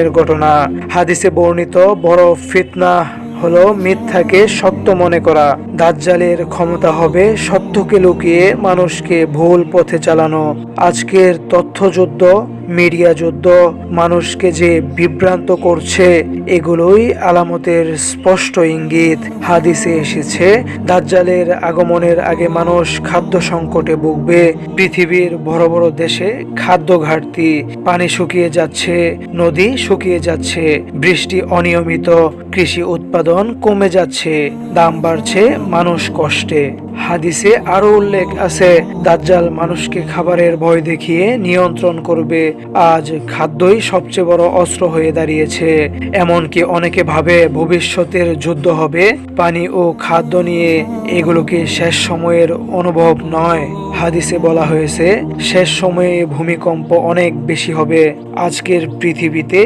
এর ঘটনা হাদিসে বর্ণিত, বড় ফিতনা হলো মিথ্যাকে সত্য মনে করা। দাজ্জালের ক্ষমতা হবে সত্যকে লুকিয়ে মানুষকে ভুল পথে চালানো। আজকের তথ্যযুদ্ধ মিডিয়া যুদ্ধ মানুষকে যে বিভ্রান্ত করছে, এগুলোই আলামতের স্পষ্ট ইঙ্গিত। হাদিসে এসেছে, দাজ্জালের আগমনের আগে মানুষ খাদ্য সংকটে ভুগবে। পৃথিবীর বড় বড় দেশে খাদ্য ঘাটতি, পানি শুকিয়ে যাচ্ছে, নদী শুকিয়ে যাচ্ছে, বৃষ্টি অনিয়মিত, কৃষি উৎপাদন কমে যাচ্ছে, দাম বাড়ছে মানুষ কষ্টে। হাদিসে আরও উল্লেখ আছে, দাজ্জাল মানুষকে খাবারের ভয় দেখিয়ে নিয়ন্ত্রণ করবে। আজ খাদ্যই সবচেয়ে বড় অস্ত্র হয়ে দাঁড়িয়েছে। এমনকি অনেকে ভাবে ভবিষ্যতের যুদ্ধ হবে। পানি ও খাদ্য নিয়ে এগুলোকে শেষ সময়ের অনুভব নয়। হাদিসে বলা হয়েছে, শেষ সময়ে ভূমিকম্প অনেক বেশি হবে। আজকের পৃথিবীতে